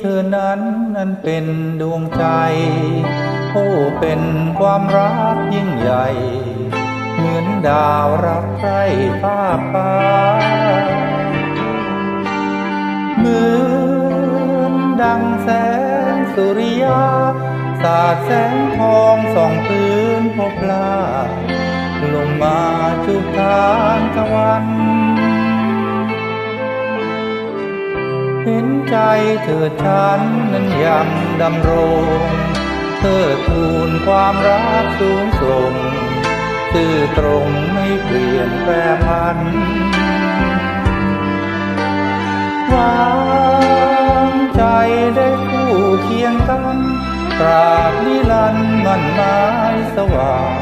เธอนั้นนั้นเป็นดวงใจ โอ้เป็นความรักยิ่งใหญ่ เหมือนดาวรักใคร่ฟ้าฟ้าเหมือนดังแสงสุริยา สาดแสงทองส่องพื้นพบลาลงมาจุกทานตะวัน เห็นใจเธอฉันนั้นยังดำรงเธอทูลความรักสูงส่งซื่อตรงไม่เปลี่ยนแปรพันวางใจได้คู่เคียงกันตราบนิรันดร์มันหมายสว่าง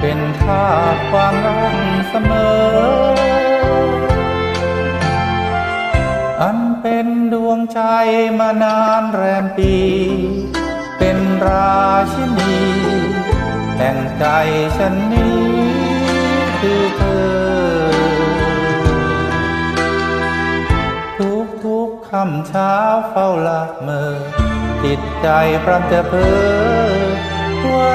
เป็นทาสความรักเสมอ วงใจมานานแรมปี เป็นราชินี แต่งใจฉันนี้คือเธอ ทุกทุกคำเช้าเฝ้าละเมอจิตใจพรำจะเพ้อว่า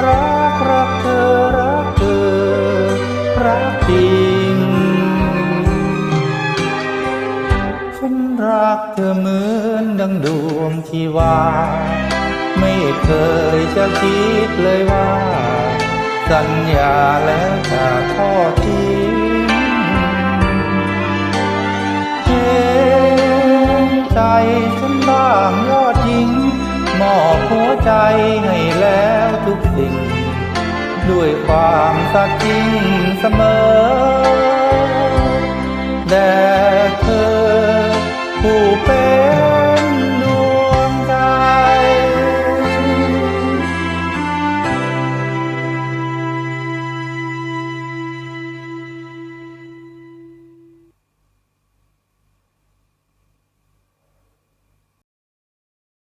อนดวงที่ว่าไม่เคยจะคิดเลยว่า สัญญาแล้วจะทอดทิ้งเจ็บใจฉันบ้างยอดจริงมอบหัวใจให้แล้วทุกสิ่ง ด้วยความสัตจริงเสมอแด่